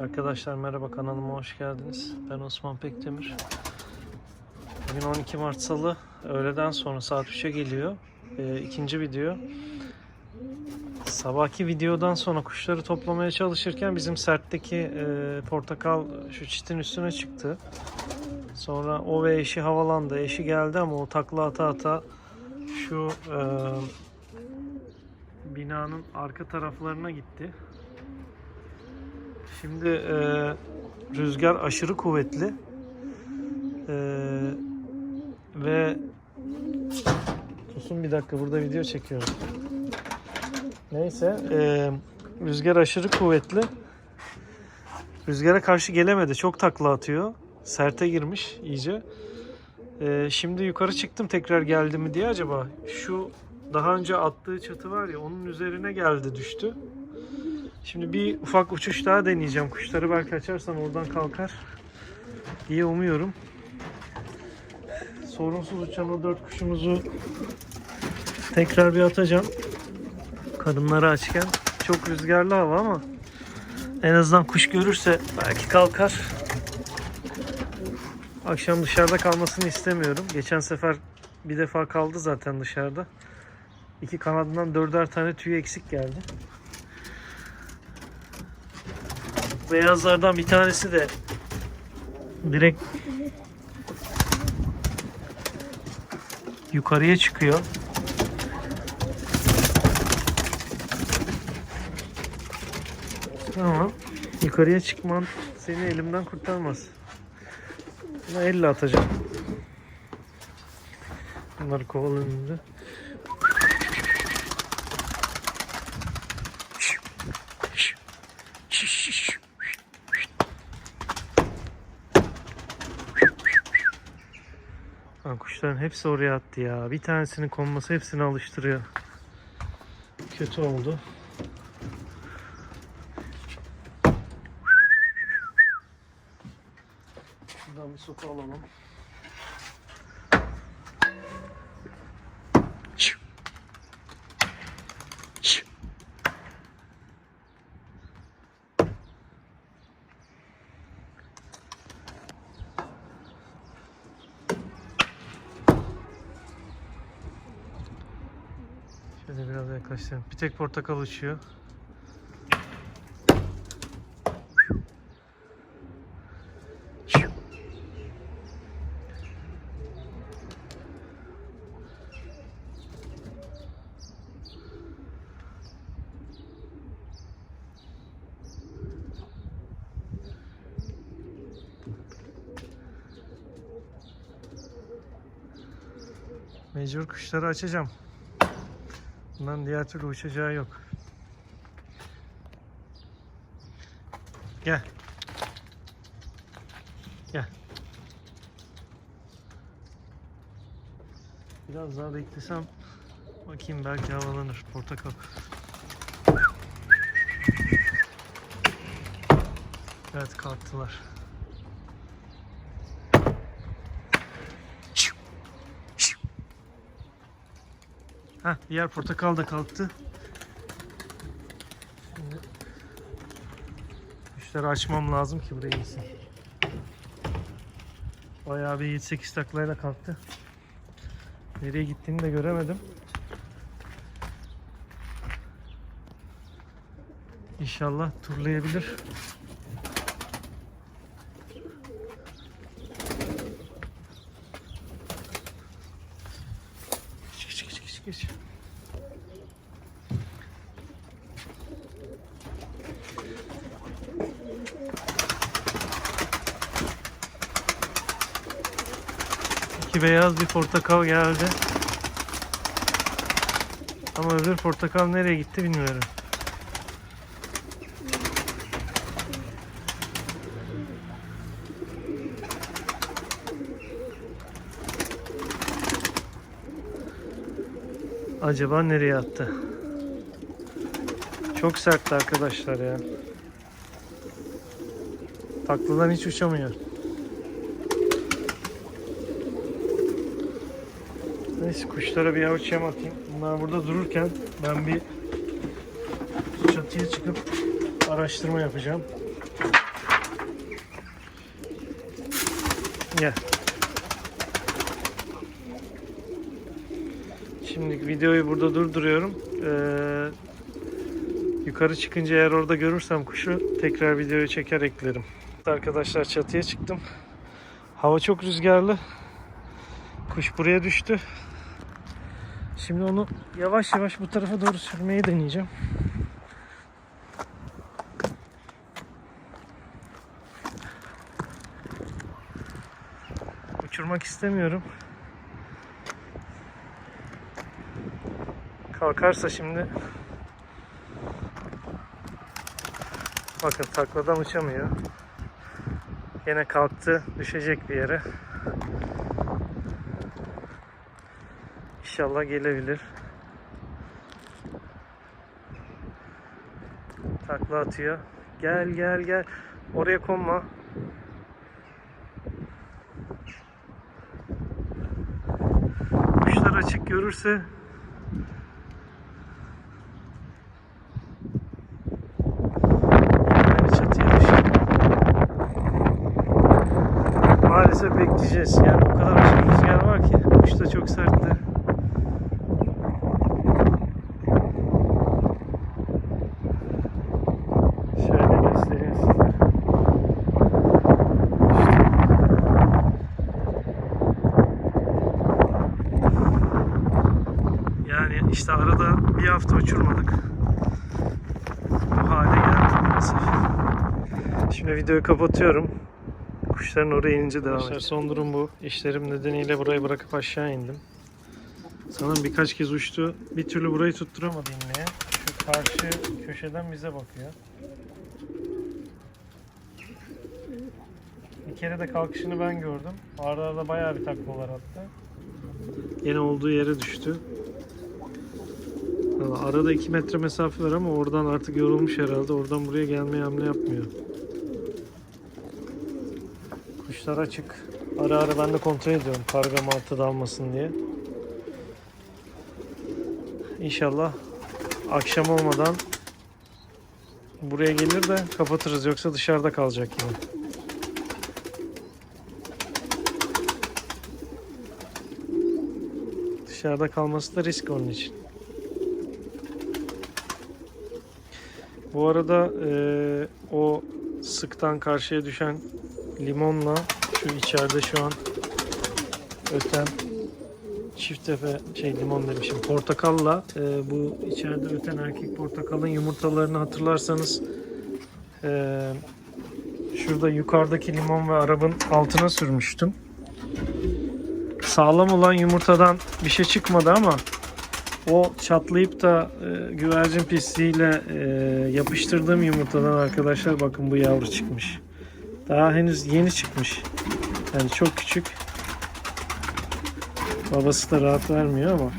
Arkadaşlar merhaba kanalıma hoş geldiniz. Ben Osman Pekdemir. Bugün 12 Mart Salı öğleden sonra saat 3'e geliyor. Ee, ikinci video. Sabahki videodan sonra kuşları toplamaya çalışırken bizim sertteki e, portakal şu çitin üstüne çıktı. Sonra o ve eşi havalandı. Eşi geldi ama o takla ata ata şu e, binanın arka taraflarına gitti. Şimdi e, rüzgar aşırı kuvvetli E, ve susun bir dakika burada video çekiyorum. Neyse e, rüzgar aşırı kuvvetli. Rüzgara karşı gelemedi. Çok takla atıyor. Serte girmiş iyice. E, şimdi yukarı çıktım tekrar geldi mi diye acaba. Şu daha önce attığı çatı var ya onun üzerine geldi düştü. Şimdi bir ufak uçuş daha deneyeceğim. Kuşları belki açarsam oradan kalkar diye umuyorum. Sorunsuz uçan o dört kuşumuzu tekrar bir atacağım. Karınları açken. Çok rüzgarlı hava ama en azından kuş görürse belki kalkar. Akşam dışarıda kalmasını istemiyorum. Geçen sefer bir defa kaldı zaten dışarıda. İki kanadından dörder tane tüy eksik geldi. Beyazlardan bir tanesi de direkt yukarıya çıkıyor. Tamam. Yukarıya çıkman seni elimden kurtarmaz. Buna elle atacağım. Bunları kovalın kuşların hepsi oraya attı ya. Bir tanesinin konması hepsini alıştırıyor. Kötü oldu. Şuradan bir sopa alalım. Şöyle yaklaştırayım. Bir tek portakal uçuyor. Mecbur kuşları açacağım. Bundan diğer türlü uçacağı yok. Gel. Gel. Biraz daha beklesem bakayım belki havalanır portakal. Evet kalktılar. Ha diğer portakal da kalktı. Şimdi kuşları açmam lazım ki buraya insin. Bayağı bir 7-8 taklayla kalktı. Nereye gittiğini de göremedim. İnşallah turlayabilir. Geç geç geç geç. İki beyaz bir portakal geldi. Ama öbür portakal nereye gitti bilmiyorum. Acaba nereye attı? Çok sertti arkadaşlar ya. Takladan hiç uçamıyor. Neyse kuşlara bir avuç yem atayım. Bunlar burada dururken ben bir çatıya çıkıp araştırma yapacağım. Gel. Şimdi videoyu burada durduruyorum. Ee, yukarı çıkınca eğer orada görürsem kuşu tekrar videoyu çeker eklerim. Arkadaşlar çatıya çıktım. Hava çok rüzgarlı. Kuş buraya düştü. Şimdi onu yavaş yavaş bu tarafa doğru sürmeyi deneyeceğim. Uçurmak istemiyorum. Kalkarsa şimdi Bakın takladan uçamıyor. Yine kalktı. Düşecek bir yere. İnşallah gelebilir. Takla atıyor. Gel gel gel. Oraya konma. Kuşlar açık görürse. Maalesef bekleyeceğiz. Yani o kadar aşırı rüzgar var ki. Kuş da çok sertti. Şöyle göstereyim size. Yani işte arada bir hafta uçurmadık. Bu hale geldi maalesef. Şimdi videoyu kapatıyorum. Kuşların oraya inince devam edeceğiz. Son durum bu. İşlerim nedeniyle burayı bırakıp aşağı indim. Sanırım birkaç kez uçtu. Bir türlü burayı tutturamadı inmeye. Şu karşı köşeden bize bakıyor. Bir kere de kalkışını ben gördüm. Arda arda bayağı bir taklalar attı. Yine olduğu yere düştü. Arada 2 metre mesafe var ama oradan artık yorulmuş herhalde. Oradan buraya gelmeye hamle yapmıyor. Kuşlar açık. Ara ara ben de kontrol ediyorum karga martı dalmasın diye. İnşallah akşam olmadan buraya gelir de kapatırız yoksa dışarıda kalacak yine. Dışarıda kalması da risk onun için. Bu arada eee, o sıktan karşıya düşen limonla şu içeride şu an öten çift tepe şey limon demişim portakalla eee, bu içeride öten erkek portakalın yumurtalarını hatırlarsanız eee, şurada yukarıdaki limon ve arabın altına sürmüştüm. Sağlam olan yumurtadan bir şey çıkmadı ama o çatlayıp da e, güvercin pisliğiyle e, yapıştırdığım yumurtadan arkadaşlar bakın bu yavru çıkmış. Daha henüz yeni çıkmış. Yani çok küçük. Babası da rahat vermiyor ama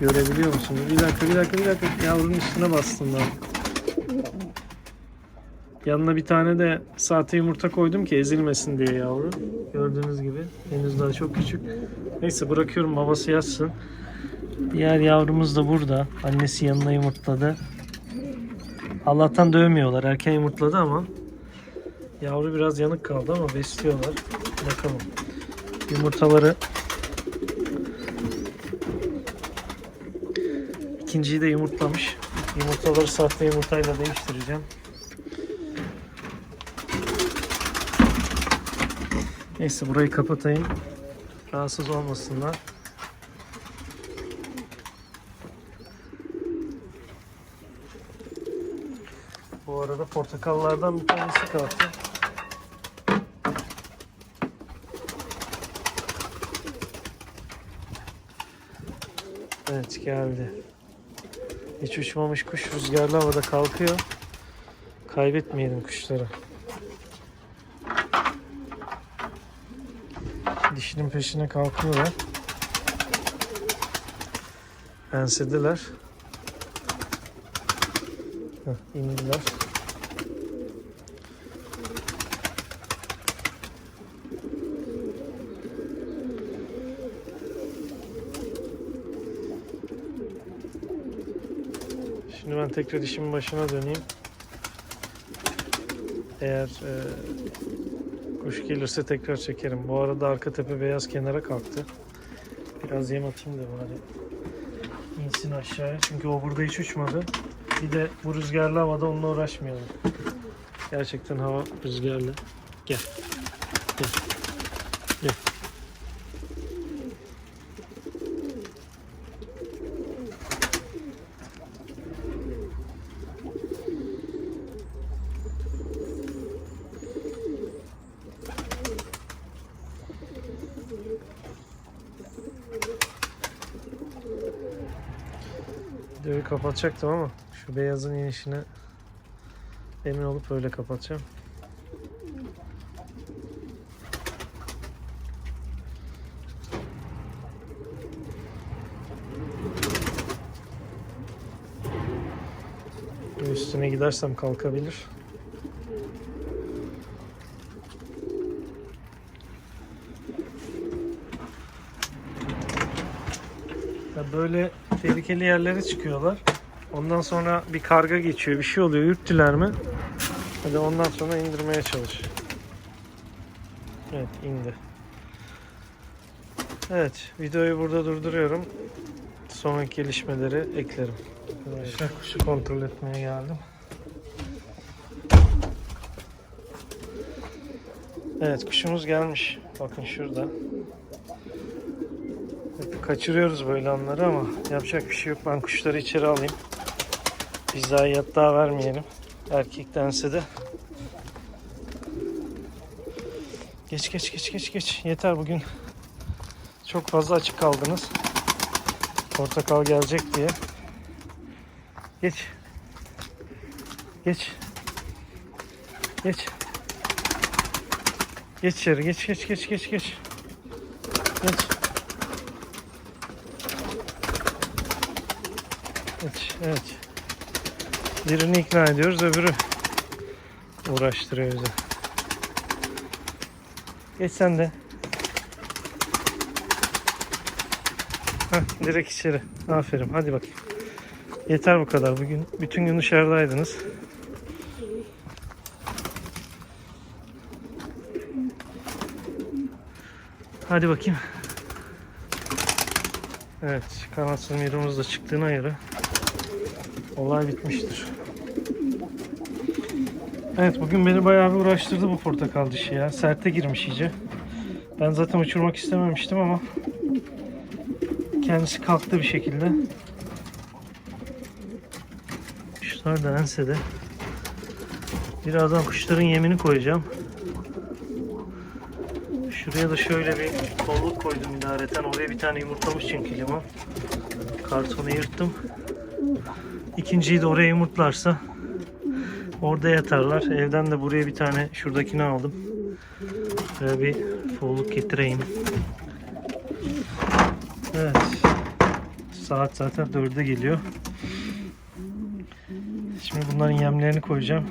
görebiliyor musunuz? Bir dakika bir dakika bir dakika yavrunun üstüne bastım ben. Yanına bir tane de sahte yumurta koydum ki ezilmesin diye yavru. Gördüğünüz gibi henüz daha çok küçük. Neyse bırakıyorum babası yatsın. Diğer yavrumuz da burada. Annesi yanına yumurtladı. Allah'tan dövmüyorlar. Erken yumurtladı ama yavru biraz yanık kaldı ama besliyorlar. Bakalım. Yumurtaları ikinciyi de yumurtlamış. Yumurtaları sahte yumurtayla değiştireceğim. Neyse burayı kapatayım. Rahatsız olmasınlar. Bu arada portakallardan bir tanesi kalktı. Evet geldi. Hiç uçmamış kuş rüzgarlı havada kalkıyor. Kaybetmeyelim kuşları. Dişinin peşine kalkıyorlar. Ensediler. Heh, indiler. Ben tekrar işimin başına döneyim. Eğer e, Kuş gelirse tekrar çekerim. Bu arada arka tepe beyaz kenara kalktı. Biraz yem atayım da bari. İnsin aşağıya. Çünkü o burada hiç uçmadı. Bir de bu rüzgarlı havada onunla uğraşmayalım. Gerçekten hava rüzgarlı. Gel. Videoyu kapatacaktım ama şu beyazın inişine emin olup öyle kapatacağım. Üstüne gidersem kalkabilir. Ya böyle tehlikeli yerlere çıkıyorlar. Ondan sonra bir karga geçiyor, bir şey oluyor. Ürktüler mi? Hadi ondan sonra indirmeye çalış. Evet, indi. Evet, videoyu burada durduruyorum. Sonraki gelişmeleri eklerim. Arkadaşlar kuşu kontrol etmeye geldim. Evet, kuşumuz gelmiş. Bakın şurada. Kaçırıyoruz böyle anları ama yapacak bir şey yok. Ben kuşları içeri alayım. Biz daha yat daha vermeyelim. Erkektense de. Geç geç geç geç geç. Yeter bugün. Çok fazla açık kaldınız. Portakal gelecek diye. Geç. Geç. Geç. Geç içeri. Geç geç geç geç geç. Geç. Evet, evet. Birini ikna ediyoruz, öbürü uğraştırıyor bizi. Geç sen de. Heh, direkt içeri. Aferin. Hadi bakayım. Yeter bu kadar. Bugün bütün gün dışarıdaydınız. Hadi bakayım. Evet, kanatsız miromuz da çıktığına göre olay bitmiştir. Evet, bugün beni bayağı bir uğraştırdı bu portakal dişi ya. Serte girmiş iyice. Ben zaten uçurmak istememiştim ama kendisi kalktı bir şekilde. Kuşlar da ensede. Birazdan kuşların yemini koyacağım. Şuraya da şöyle bir kolluk koydum idareten. Oraya bir tane yumurtlamış çünkü limon. Kartonu yırttım. İkinciyi de oraya yumurtlarsa orada yatarlar. Evden de buraya bir tane şuradakini aldım. Böyle bir folluk getireyim. Evet. Saat zaten 4'e geliyor. Şimdi bunların yemlerini koyacağım.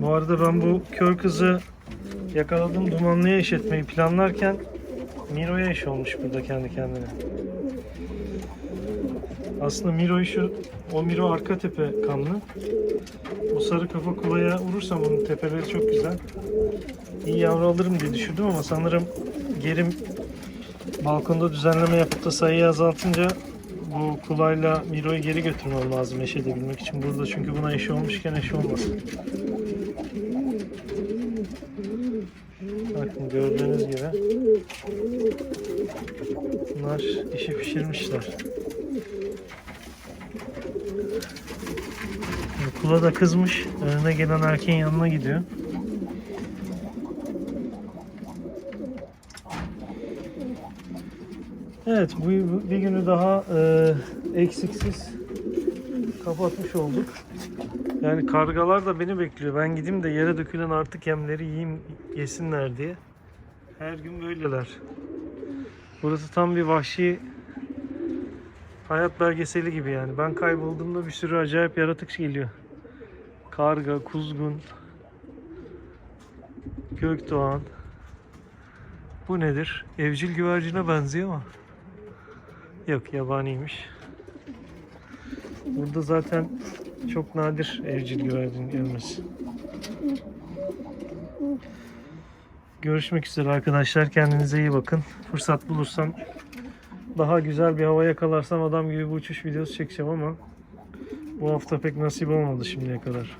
Bu arada ben bu kör kızı yakaladım dumanlıya eş etmeyi planlarken Miro'ya eş olmuş burada kendi kendine. Aslında Miro'yu şu o Miro arka tepe kanlı. O sarı kafa kulaya vurursam onun tepeleri çok güzel. İyi yavru alırım diye düşündüm ama sanırım gerim balkonda düzenleme yapıp da sayıyı azaltınca bu kulayla Miro'yu geri götürmem lazım eş edebilmek için. Burada çünkü buna eş olmuşken eş olmasın. Bakın gördüğünüz gibi bunlar işi pişirmişler. Kula da kızmış. Önüne gelen erkeğin yanına gidiyor. Evet bu bir günü daha e, eksiksiz kapatmış olduk. Yani kargalar da beni bekliyor. Ben gideyim de yere dökülen artık yemleri yiyeyim, yesinler diye. Her gün böyleler. Burası tam bir vahşi hayat belgeseli gibi yani. Ben kaybolduğumda bir sürü acayip yaratık geliyor. Karga, kuzgun, gökdoğan. Bu nedir? Evcil güvercine benziyor ama. Yok yabaniymiş. Burada zaten Çok nadir evcil güvercin gelmesi. Görüşmek üzere arkadaşlar. Kendinize iyi bakın. Fırsat bulursam daha güzel bir hava yakalarsam adam gibi bu uçuş videosu çekeceğim ama bu hafta pek nasip olmadı şimdiye kadar.